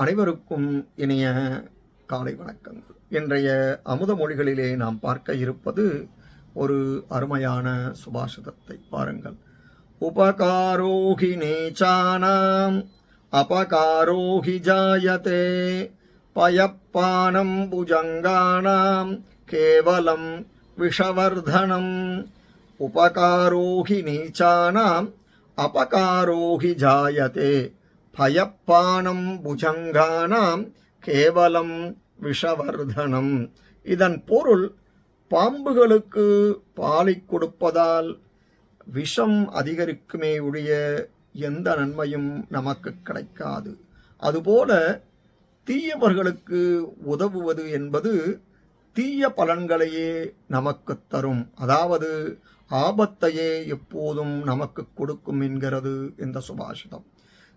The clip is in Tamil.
அனைவருக்கும் இனிய காலை வணக்கங்கள். இன்றைய அமுத மொழிகளிலே நாம் பார்க்க இருப்பது ஒரு அருமையான சுபாஷிதத்தை பாருங்கள். உபகாரோகி நேச்சானாம் அபகாரோகி ஜாயதே பயப்பானம் புஜங்கானாம் கேவலம் விஷவர்தனம். உபகாரோகி நீச்சானாம் அபகாரோகி ஜாயதே. பயப்பானம் புஜங்கானாம் கேவலம் விஷவர்தனம். இதன் பொருள் பாம்புகளுக்கு பாலை கொடுப்பதால் விஷம் அதிகரிக்குமே உடைய எந்த நன்மையும் நமக்கு கிடைக்காது. அதுபோல தீயவர்களுக்கு உதவுவது என்பது தீய பலன்களையே நமக்கு தரும். அதாவது ஆபத்தையே எப்போதும் நமக்கு கொடுக்கும் என்கிறது இந்த சுபாஷிதம்.